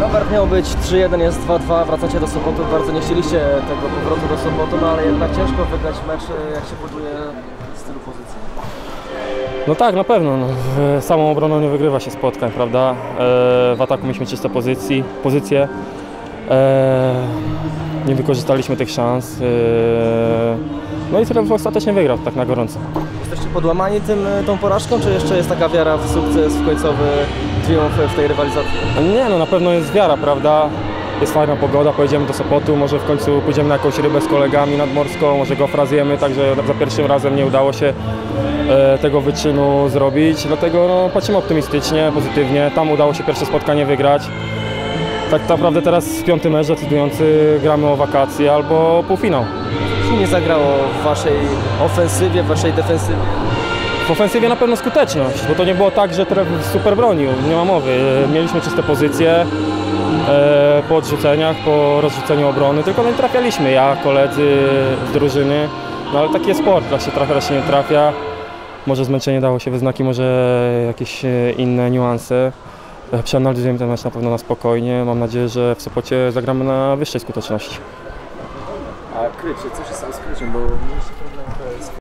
Robert miał być 3-1, jest 2-2, wracacie do Sopotu, bardzo nie chcieliście tego powrotu do Sopotu, no ale jednak ciężko wygrać mecz, jak się buduje z tylu pozycji. No tak, na pewno. No. W Samą obroną nie wygrywa się spotkań, prawda? E, W ataku mieliśmy czyste pozycji, pozycje. E, Nie wykorzystaliśmy tych szans. E, No i Trelf ostatecznie wygrał, tak na gorąco. Jesteście podłamani tym, tą porażką, czy jeszcze jest taka wiara w sukces, w końcowy triumf w tej rywalizacji? Nie no, na pewno jest wiara, prawda? Jest fajna pogoda, pojedziemy do Sopotu, może w końcu pójdziemy na jakąś rybę z kolegami nadmorską, może go frazjemy, także za pierwszym razem nie udało się e, tego wyczynu zrobić, dlatego no, patrzymy optymistycznie, pozytywnie. Tam udało się pierwsze spotkanie wygrać. Tak naprawdę teraz piąty mecz decydujący gramy o wakacje albo półfinał. Nie zagrało w waszej ofensywie, w waszej defensywie? W ofensywie na pewno skuteczność, bo to nie było tak, że super bronił, nie ma mowy. Mieliśmy czyste pozycje e, po odrzuceniach, po rozrzuceniu obrony, tylko nie trafialiśmy, ja, koledzy z drużyny. No ale taki jest sport, raz się trafia, raz się nie trafia. Może zmęczenie dało się we znaki, może jakieś e, inne niuanse. E, Przeanalizujemy ten mecz na pewno na spokojnie. Mam nadzieję, że w Sopocie zagramy na wyższej skuteczności. A krycie, co się stało z kryciem, bo mieliście problem